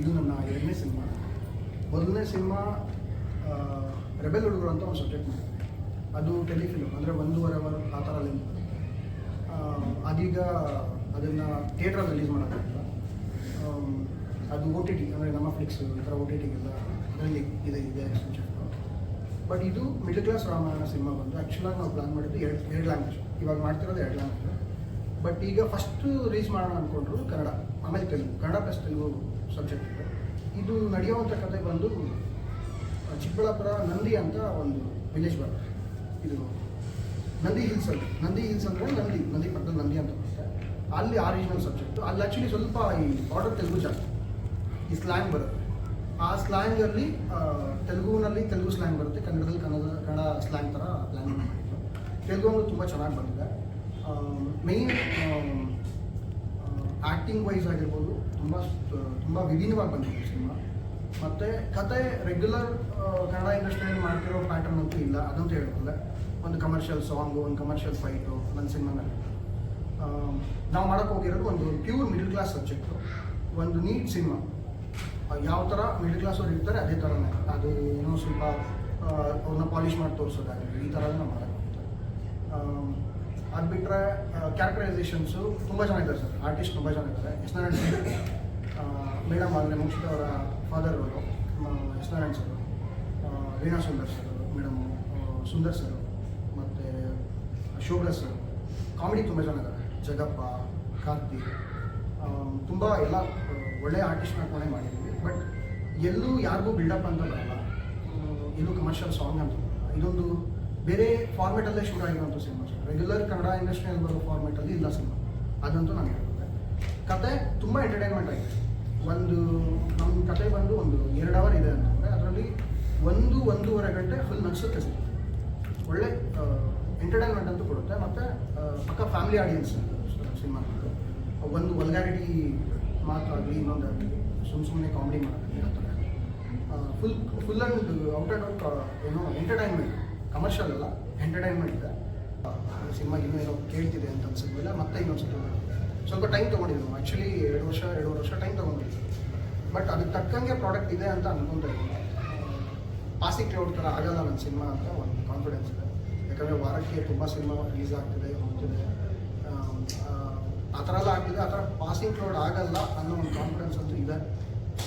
ಇದು ನನ್ನ ಎರಡನೇ ಸಿನಿಮಾ. ಮೊದಲನೇ ಸಿನಿಮಾ ರೆಬೆಲ್ ಹುಡುಗರು ಅಂತ ಒಂದು ಸಬ್ಜೆಕ್ಟ್ ಮಾಡಿದೆ ಅದು ಟೆಲಿಫಿಲ್ಮ್, ಅಂದರೆ ಒಂದೂವರೆ ಅವರ್ ಆ ಥರ ಲೆಂತ್ ಅದೀಗ ಅದನ್ನು ಥಿಯೇಟ್ರಲ್ಲಿ ರಿಲೀಸ್ ಮಾಡೋಕ್ಕಾಗಿಲ್ಲ. ಅದು ಓ ಟಿ ಟಿ ಅಂದರೆ ನಮ್ಮ ಫ್ಲಿಕ್ಸ್ ಈ ಥರ ಓ ಟಿ ಟಿಗೆಲ್ಲ ಅದರಲ್ಲಿ ಇದೆ ಇದೆ ಬಟ್ ಇದು ಮಿಡಲ್ ಕ್ಲಾಸ್ ರಾಮಾಯಣ ಸಿನಿಮಾ ಬಂದು ಆ್ಯಕ್ಚುಲಾಗಿ ನಾವು ಪ್ಲ್ಯಾನ್ ಮಾಡಿದ್ದು ಎರಡು ಎರಡು ಲ್ಯಾಂಗ್ವೇಜ್ ಇವಾಗ ಮಾಡ್ತಿರೋದು ಎರಡು ಲ್ಯಾಂಗ್ವೇಜ್ ಬಟ್ ಈಗ ಫಸ್ಟು ರೀಚ್ ಮಾಡೋಣ ಅಂದ್ಕೊಂಡ್ರು ಕನ್ನಡ, ಆಮೇಲೆ ತೆಲುಗು. ಕನ್ನಡ ಪ್ಲಸ್ ತೆಲುಗು ಸಬ್ಜೆಕ್ಟ್ ಇದೆ. ಇದು ನಡೆಯುವಂಥ ಕತೆ ಬಂದು ಚಿಕ್ಕಬಳ್ಳಾಪುರ ನಂದಿ ಅಂತ ಒಂದು ವಿಲೇಜ್ ಬರುತ್ತೆ. ಇದು ನಂದಿ ಹಿಲ್ಸ್ ಅಲ್ಲಿ. ನಂದಿ ಹಿಲ್ಸ್ ಅಂದರೆ ನಂದಿ ನಂದಿ ಪಕ್ಕದ ನಂದಿ ಅಂತ ಬರುತ್ತೆ. ಅಲ್ಲಿ ಆರಿಜಿನಲ್ ಸಬ್ಜೆಕ್ಟು ಅಲ್ಲಿ ಆ್ಯಕ್ಚುಲಿ ಸ್ವಲ್ಪ ಈ ಬಾರ್ಡರ್ ತೆಲುಗು ಜಾಸ್ತಿ. ಈ ಸ್ಲ್ಯಾಂಗ್ ಬರುತ್ತೆ. ಆ ಸ್ಲ್ಯಾಂಗಲ್ಲಿ ತೆಲುಗುನಲ್ಲಿ ತೆಲುಗು ಸ್ಲ್ಯಾಂಗ್ ಬರುತ್ತೆ. ಕನ್ನಡದಲ್ಲಿ ಕನ್ನಡ ಕನ್ನಡ ಸ್ಲ್ಯಾಂಗ್ ಥರ ಸ್ಲ್ಯಾಂಗ್ ಮಾಡಿದ್ದು ತೆಲುಗು ಅಂದರೆ ತುಂಬ ಚೆನ್ನಾಗಿ ಬಂದಿದೆ. ಮೇಯ್ನ್ ಆ್ಯಕ್ಟಿಂಗ್ ವೈಸ್ ಆಗಿರ್ಬೋದು, ತುಂಬ ತುಂಬ ವಿಭಿನ್ನವಾಗಿ ಬಂದಿದೆ ಸಿನಿಮಾ. ಮತ್ತು ಕತೆ ರೆಗ್ಯುಲರ್ ಕನ್ನಡ ಇಂಡಸ್ಟ್ರಿಯಲ್ಲಿ ಮಾಡ್ತಿರೋ ಪ್ಯಾಟರ್ನ್ ಅಂತೂ ಇಲ್ಲ, ಅದಂತ ಹೇಳ್ಬೋದೆ ಒಂದು ಕಮರ್ಷಿಯಲ್ ಸಾಂಗು ಒಂದು ಕಮರ್ಷಿಯಲ್ ಫೈಟು ನನ್ನ ಸಿನಿಮಾನಲ್ಲಿ ನಾವು ಮಾಡೋಕ್ಕೆ ಹೋಗಿರೋದು ಒಂದು ಪ್ಯೂರ್ ಮಿಡಲ್ ಕ್ಲಾಸ್ ಸಬ್ಜೆಕ್ಟು ಒಂದು ನೀಟ್ ಸಿನಿಮಾ. ಯಾವ ಥರ ಮಿಡಲ್ ಕ್ಲಾಸ್ ಅವ್ರು ಇರ್ತಾರೆ, ಅದೇ ಥರನೇ ಅದು ಏನೋ ಸ್ವಲ್ಪ ಅವ್ರನ್ನ ಪಾಲಿಷ್ ಮಾಡಿ ತೋರಿಸೋದಾಗಲಿ, ಈ ಥರ ನಾವು ಮಾಡೋಕ್ಕೆ ಅದು ಬಿಟ್ಟರೆ ಕ್ಯಾರೆಕ್ಟರೈಸೇಷನ್ಸು ತುಂಬ ಚೆನ್ನಾಗಿದ್ದಾರೆ ಸರ್. ಆರ್ಟಿಸ್ಟ್ ತುಂಬ ಚೆನ್ನಾಗಿದ್ದಾರೆ. ಎಸ್ ನಾರಾಯಣ್ ಸರ್ ಮೇಡಮ್ ಅಂದರೆ ಮುಂಚಿತ ಅವರ ಫಾದರ್ ಅವರು S Narayan sir Veena Sundar sir madam Sundar sir ಮತ್ತು ಶೋಭ್ರಾ ಸರ್ ಕಾಮಿಡಿ ತುಂಬ ಚೆನ್ನಾಗಿದ್ದಾರೆ. ಜಗಪ್ಪ ಕಾರ್ತಿಕ್ ತುಂಬ ಎಲ್ಲ ಒಳ್ಳೆಯ ಒಳ್ಳೆ ಆರ್ಟಿಸ್ಟ್ ಮಾಡ್ಕೊಂಡೇ ಮಾಡಿದ್ದೀವಿ. ಬಟ್ ಎಲ್ಲೂ ಯಾರಿಗೂ ಬಿಲ್ಡಪ್ ಅಂತ ಬರಲ್ಲ. ಎಲ್ಲೂ ಕಮರ್ಷಿಯಲ್ ಸಾಂಗ್ ಅಂತ ಇದೊಂದು ಬೇರೆ ಫಾರ್ಮೆಟಲ್ಲೇ ಶೂಟ್ ಆಗಿರುವಂಥ ಸಿನಿಮಾ ರೆಗ್ಯುಲರ್ ಕನ್ನಡ ಇಂಡಸ್ಟ್ರಿಯಲ್ಲಿ ಬರೋ ಫಾರ್ಮೆಟಲ್ಲಿ ಇಲ್ಲ ಸಿನಿಮಾ. ಅದಂತೂ ನಾನು ಹೇಳ್ತೇನೆ ಕತೆ ತುಂಬ ಎಂಟರ್ಟೈನ್ಮೆಂಟ್ ಆಗಿದೆ. ಒಂದು ನಮ್ಮ ಕತೆ ಬಂದು ಒಂದು ಎರಡು ಅವರ್ ಇದೆ ಅಂತಂದರೆ ಅದರಲ್ಲಿ ಒಂದು ಒಂದೂವರೆ ಗಂಟೆ ಫುಲ್ ನಗಿಸುತ್ತೆ ಸಿನಿಮಾ ಒಳ್ಳೆ ಎಂಟರ್ಟೈನ್ಮೆಂಟ್ ಅಂತೂ ಕೊಡುತ್ತೆ. ಮತ್ತು ಪಕ್ಕ ಫ್ಯಾಮಿಲಿ ಆಡಿಯನ್ಸ್ ಸಿನಿಮಾ ಒಂದು ವಲ್ಗಾರಿಟಿ ಮಾತಾಗಲಿ ಇನ್ನೊಂದಾಗಲಿ ಸುಮ್ಮ ಸುಮ್ಮನೆ ಕಾಮಿಡಿ ಮಾಡೋದಾಗಲಿ ಆ full full and out and out ಏನೋ ಎಂಟರ್ಟೈನ್ಮೆಂಟ್ ಕಮರ್ಷಿಯಲ್ ಅಲ್ಲ ಎಂಟರ್ಟೈನ್ಮೆಂಟ್ ಇದೆ. ಸಿನಿಮಾ ಇನ್ನೂ ಏನೋ ಕೇಳ್ತಿದೆ ಅಂತ ಅನ್ಸಿದ್ಮೇಲೆ ಮತ್ತೆ ಇನ್ನೊಂದು ಸಲ ಸ್ವಲ್ಪ ಟೈಮ್ ತೊಗೊಂಡಿದ್ದು ಆ್ಯಕ್ಚುಲಿ ಎರಡು ವರ್ಷ, ಎರಡೂವರೆ ವರ್ಷ ಟೈಮ್ ತೊಗೊಂಡಿದ್ದು ಬಟ್ ಅದಕ್ಕೆ ತಕ್ಕಂಗೆ ಪ್ರಾಡಕ್ಟ್ ಇದೆ ಅಂತ ಅನ್ಕೊಂತ ಇದ್ದೀನಿ ಪಾಸಿಂಗ್ ಕ್ರೌಡ್ ಥರ ಆಗಲ್ಲ ನನ್ನ ಸಿನಿಮಾ ಅಂತ ಒಂದು ಕಾನ್ಫಿಡೆನ್ಸ್ ಇದೆ. ಯಾಕಂದರೆ ವಾರಕ್ಕೆ ತುಂಬ ಸಿನಿಮಾ ರಿಲೀಸ್ ಆಗ್ತಿದೆ, ಹೋಗ್ತಿದೆ. ಆ ಥರ ಎಲ್ಲ ಆಗ್ತಿದೆ. ಆ ಥರ ಪಾಸಿಂಗ್ ಕ್ರೌಡ್ ಆಗಲ್ಲ ಅನ್ನೋ ಒಂದು ಕಾನ್ಫಿಡೆನ್ಸ್ ಅಂತೂ ಇದೆ.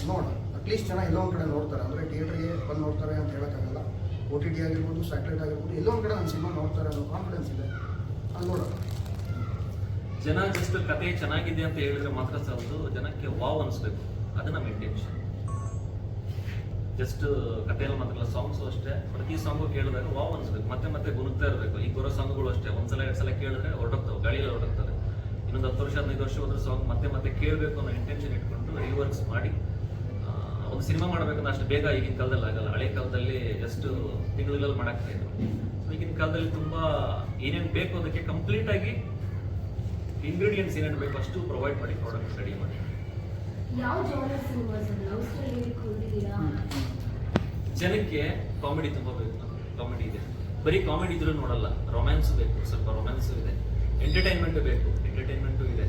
ನೋಡ ಅಟ್ಲೀಸ್ಟ್ ಜನ ಎಲ್ಲೋ ಒಂದು ಕಡೆ ನೋಡ್ತಾರೆ. ಅಂದರೆ ಥಿಯೇಟ್ರಿಗೆ ಬಂದು ನೋಡ್ತಾರೆ ಅಂತ ಹೇಳೋಕ್ಕಾಗಲ್ಲ. ಓ ಟಿ ಟಿ ಆಗಿರ್ಬೋದು ಸ್ಯಾಟಲೈಟ್ ಆಗಿರ್ಬೋದು, ಎಲ್ಲೋ ಒಂದು ಕಡೆ ನನ್ನ ಸಿನಿಮಾ ನೋಡ್ತಾರೆ ಅನ್ನೋ ಕಾನ್ಫಿಡೆನ್ಸ್ ಇದೆ. ಅದು ನೋಡೋಣ. ಜನ ಜಸ್ಟ್ ಕತೆ ಚೆನ್ನಾಗಿದೆ ಅಂತ ಹೇಳಿದ್ರೆ ಮಾತ್ರ ಸಾಲದು, ಜನಕ್ಕೆ ವಾವ್ ಅನಿಸ್ಬೇಕು. ಅದು ನಮ್ಮ ಇಂಟೆನ್ಷನ್ ಜಸ್ಟ್ ಕಥೆಯಲ್ಲಿ ಮಾತ್ರ ಸಾಂಗ್ಸು ಅಷ್ಟೇ. ಪ್ರತಿ ಸಾಂಗು ಕೇಳಿದಾಗ ವಾವ್ ಅನಿಸ್ಬೇಕು. ಮತ್ತೆ ಮತ್ತೆ ಗುಣಗ್ತಾ ಇರಬೇಕು. ಈಗ ಬರೋ ಸಾಂಗ್ಗಳು ಅಷ್ಟೇ. ಒಂದ್ಸಲ, ಎರಡು ಸಲ ಕೇಳಿದ್ರೆ ಹೊರಟೋಗ್ತವೆ, ಗಾಳಿಯಲ್ಲಿ ಹೊರಟೋಗ್ತದೆ ಇನ್ನೊಂದು ಹತ್ತು ವರ್ಷ, ಹದಿನೈದು ವರ್ಷ ಹೋದ್ರೆ ಸಾಂಗ್ ಮತ್ತೆ ಮತ್ತೆ ಕೇಳಬೇಕು ಅನ್ನೋ ಇಂಟೆನ್ಷನ್ ಇಟ್ಕೊಂಡು ರೀವರ್ಕ್ಸ್ ಮಾಡಿ ಒಂದು ಸಿನಿಮಾ ಮಾಡಬೇಕಂದ್ರೆ ಅಷ್ಟು ಬೇಗ ಈಗಿನ ಕಾಲದಲ್ಲಿ ಆಗಲ್ಲ. ಹಳೆ ಕಾಲದಲ್ಲಿ ಜಸ್ಟ್ ತಿಂಗಳಲ್ಲಿ ಮಾಡಾಕ್ತಾ ಇದ್ರು. ಸೊ ಈಗಿನ ಕಾಲದಲ್ಲಿ ತುಂಬ ಏನೇನು ಬೇಕು ಅದಕ್ಕೆ ಕಂಪ್ಲೀಟ್ ಆಗಿ ಇಂಗ್ರೀಡಿಯೆಂಟ್ಸ್ ಏನೇನು ಬೇಕು ಅಷ್ಟು ಪ್ರೊವೈಡ್ ಮಾಡಿ ಪ್ರಾಡಕ್ಟ್ ರೆಡಿ ಮಾಡಿ. ಜನಕ್ಕೆ ಕಾಮಿಡಿ ತುಂಬ ಬೇಕು. ಕಾಮಿಡಿ ಇದೆ. ಬರೀ ಕಾಮಿಡಿ ಇದ್ರೂ ನೋಡಲ್ಲ. ರೊಮ್ಯಾನ್ಸ್ ಬೇಕು. ಸ್ವಲ್ಪ ರೊಮ್ಯಾನ್ಸ್ ಇದೆ. ಎಂಟರ್ಟೈನ್ಮೆಂಟ್ ಬೇಕು. ಎಂಟರ್ಟೈನ್ಮೆಂಟು ಇದೆ.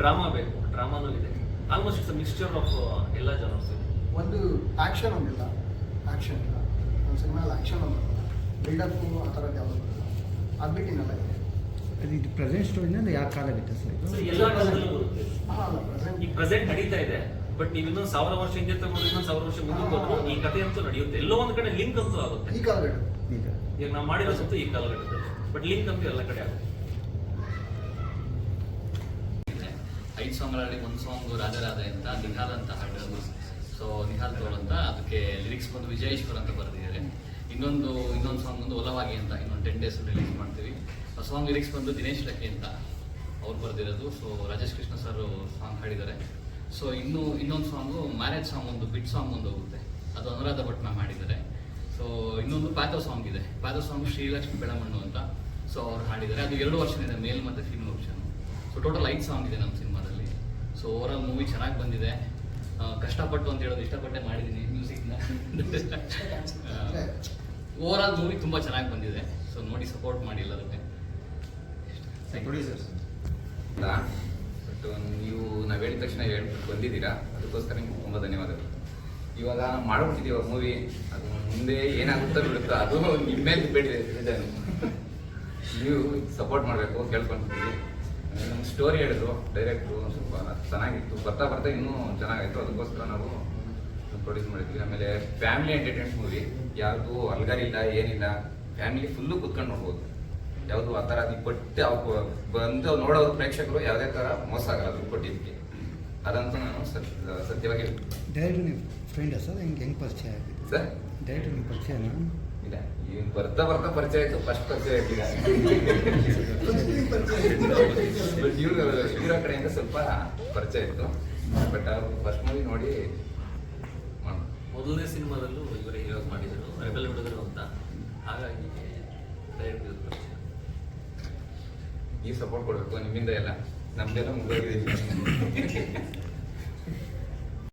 ಡ್ರಾಮಾ ಬೇಕು. ಡ್ರಾಮಾನೂ ಇದೆ. ಆಲ್ಮೋಸ್ಟ್ ಇಟ್ಸ್ ಮಿಕ್ಸ್ಚರ್ ಆಫ್ ಎಲ್ಲ ಜನರ್ಸ್ ಇದೆ ಒಂದು ಆ್ಯಕ್ಷನ್ ಒಂದಿಲ್ಲ. ಆ್ಯಕ್ಷನ್ ಇಲ್ಲ. ಒಂದು ಸಿನಿಮಾದಲ್ಲಿ ಆ್ಯಕ್ಷನ್ ಒಂದು ಬಿಲ್ಡಪ್ಪು ಆ ಥರದ್ದು ಯಾವುದೂ ಇಲ್ಲ. ಅದು ಬಿಟ್ಟಿನಲ್ಲ ಇದೆ. ಅದು ಇದು ಪ್ರೆಸೆಂಟ್ ಸ್ಟೋರಿನ ಯಾವ ಕಾಲಘಟ್ಟ ಸರ್ So, ಇದು ಎಲ್ಲ ಕಾಲದಲ್ಲೂ ಬರುತ್ತೆ. ಹಾಂ ಅಲ್ಲ ಪ್ರೆಸೆಂಟ್ ಈಗ ಪ್ರೆಸೆಂಟ್ ನಡೀತಾ ಇದೆ. ಬಟ್ ನೀವು ಇನ್ನೊಂದು ಸಾವಿರ ವರ್ಷ ಹಿಂದೆ ತಗೊಂಡು ಇನ್ನೊಂದು ಸಾವಿರ ವರ್ಷ ಮುಂದೆ ಹೋದ್ರು ಈ ಕಥೆ ಅಂತೂ ನಡೆಯುತ್ತೆ. ಎಲ್ಲೋ ಒಂದು ಕಡೆ ಲಿಂಕ್ ಅಂತೂ ಆಗುತ್ತೆ. ಈ ಕಾಲಘಟ್ಟ ಈಗ. ಈಗ ನಾವು ಮಾಡಿರೋ ಸುತ್ತ ಈ ಕಾಲಘಟ್ಟದಲ್ಲಿ ಬಟ್ ಲಿಂಕ್ ಅಂತೂ ಎಲ್ಲ ಕಡೆ ಆಗುತ್ತೆ. ಐದು ಸಾಂಗ್ಗಳಲ್ಲಿ ಒಂದು ಸಾಂಗ್ ರಾಜರಾಧ ಅಂತ ನಿಹಾಲ್ ಅಂತ ಸೊ ನಿಹಾಲ್ ತೋರ್ ಅಂತ, ಅದಕ್ಕೆ ಲಿರಿಕ್ಸ್ ಬಂದು ವಿಜಯೇಶ್ವರ್ ಅಂತ ಬರೆದಿದ್ದಾರೆ. ಇನ್ನೊಂದು ಇನ್ನೊಂದು ಸಾಂಗ್ ಒಂದು ಒಲವಾಗಿ ಅಂತ ಇನ್ನೊಂದು ಟೆನ್ ಡೇಸ್ ರಿಲೀಸ್ ಮಾಡ್ತೀವಿ. ಆ ಸಾಂಗ್ ಲಿರಿಕ್ಸ್ ಬಂದು ದಿನೇಶ್ ಲಕ್ಕಿ ಅಂತ ಅವ್ರು ಬರೆದಿರೋದು. So Rajesh Krishna sir song ಹಾಡಿದ್ದಾರೆ. ಸೊ ಇನ್ನು, ಇನ್ನೊಂದು ಸಾಂಗು ಮ್ಯಾರೇಜ್ ಸಾಂಗ್ ಒಂದು ಬಿಟ್ ಸಾಂಗ್ ಒಂದು ಹೋಗುತ್ತೆ. ಅದು ಅನುರಾಧ ಭಟ್ ಮ್ಯಾಮ್ ಮಾಡಿದ್ದಾರೆ. ಸೊ ಇನ್ನೊಂದು ಪ್ಯಾಥೋ ಸಾಂಗ್ ಇದೆ. ಪ್ಯಾಥೋ ಸಾಂಗ್ ಶ್ರೀಲಕ್ಷ್ಮಿ ಬೆಳಮಣ್ಣು ಅಂತ. ಸೊ ಅವ್ರು ಹಾಡಿದ್ದಾರೆ. ಅದು ಎರಡು ವರ್ಷ ಇದೆ, ಮೇಲ್ ಮತ್ತು ಫಿಲ್ಮ್ ಆಪ್ಷನ್ ಸೊ ಟೋಟಲ್ ಐದು ಸಾಂಗ್ ಇದೆ ನಮ್ಮ ಸಿನಿಮಾದಲ್ಲಿ. ಸೊ ಓವರಾಲ್ ಮೂವಿ ಚೆನ್ನಾಗಿ ಬಂದಿದೆ. ಕಷ್ಟಪಟ್ಟು ಅಂತ ಹೇಳೋದು ಇಷ್ಟಪಟ್ಟೆ ಮಾಡಿದ್ದೀನಿ ಮ್ಯೂಸಿಕ್ನ. ಓವರ್ ಆಲ್ ಮೂವಿ ತುಂಬ ಚೆನ್ನಾಗಿ ಬಂದಿದೆ. ಸೊ ನೋಡಿ ಸಪೋರ್ಟ್ ಮಾಡಿ ಎಲ್ಲದಕ್ಕೆ ಪ್ರೊಡ್ಯೂಸರ್ಸ್ ಬಟ್ ನೀವು ನಾವು ಹೇಳಿದ ತಕ್ಷಣ ಹೇಳ್ಬಿಟ್ಟು ಬಂದಿದ್ದೀರಾ? ಅದಕ್ಕೋಸ್ಕರ ನಿಮ್ಗೆ ತುಂಬ ಧನ್ಯವಾದಗಳು. ಇವಾಗ ಮಾಡ್ಬಿಟ್ಟಿದ್ದೀವಿ ಮೂವಿ ಅದು ಮುಂದೆ ಏನಾಗುತ್ತೋ ಬಿಡುತ್ತೋ ಅದು ನಿಮ್ಮ ಮೇಲೆ ಬಿಟ್ಟಿದೆ ನೀವು ಸಪೋರ್ಟ್ ಮಾಡಬೇಕು ಕೇಳ್ಕೊಂಡಿದ್ದೀವಿ ಸ್ಟೋರಿ ಹೇಳಿದ್ರು ಡೈರೆಕ್ಟ್ರು ಸ್ವಲ್ಪ ಚೆನ್ನಾಗಿತ್ತು. ಬರ್ತಾ ಬರ್ತಾ ಇನ್ನೂ ಚೆನ್ನಾಗಾಯಿತು. ಅದಕ್ಕೋಸ್ಕರ ನಾವು ಪ್ರೊಡ್ಯೂಸ್ ಮಾಡಿದ್ವಿ. ಆಮೇಲೆ ಫ್ಯಾಮಿಲಿ ಎಂಟರ್ಟೈನ್ಮೆಂಟ್ ಮೂವಿ ಯಾವುದು ಅಲ್ಗಾರಿಲ್ಲ ಏನಿಲ್ಲ. ಫ್ಯಾಮಿಲಿ ಫುಲ್ಲು ಕುತ್ಕೊಂಡು ನೋಡ್ಬೋದು. ಯಾವುದು ಆ ಥರ ಪಟ್ಟು ಅವ್ ಬಂದು ನೋಡೋರು ಪ್ರೇಕ್ಷಕರು ಯಾವುದೇ ಥರ ಮೋಸ ಆಗಲ್ಲ. ಅದು ಕೊಟ್ಟಿದ್ದಕ್ಕೆ. ಅದಂತೂ ನಾನು ಸತ್ಯ ಸತ್ಯವಾಗಿ. ಡೈರೆಕ್ಟ್ ನೀವು ಫ್ರೆಂಡ್ ಸರ್? ಹೆಂಗೆ ಹೆಂಗೆ ಪರಿಚಯ ಆಗಿದೆ ಸರ್? ಡೈರೆಕ್ಟ್ ನಿಮ್ಮ ಪರಿಚಯನಾ? ಇಲ್ಲ ಬರ್ತಾ ಬರ್ತಾ ಪರಿಚಯ ಆಯ್ತು ಫಸ್ಟ್ ಪರಿಚಯ ಆಯ್ತಿಲ್ಲ ಬಟ್ ಇವ್ರು ಇವರ ಕಡೆಯಿಂದ ಸ್ವಲ್ಪ ಪರಿಚಯ ಇತ್ತು. ಬಟ್ ಅವ್ರು ಫಸ್ಟ್ ಮೂವಿ ನೋಡಿ ಮೊದಲನೇ ಸಿನಿಮಾದಲ್ಲೂ ಇವರೇ ಹೀರೋ ಮಾಡಿದ್ರು ರೆಬೆಲ್ ಹುಡುಗರು ಅಂತ. ಹಾಗಾಗಿ ನೀವು ಸಪೋರ್ಟ್ ಕೊಡಬೇಕು ನಿಮ್ಮಿಂದ ಎಲ್ಲ. ನಮ್ದೆಲ್ಲ ಮುಗಿದೋಗಿದೆ.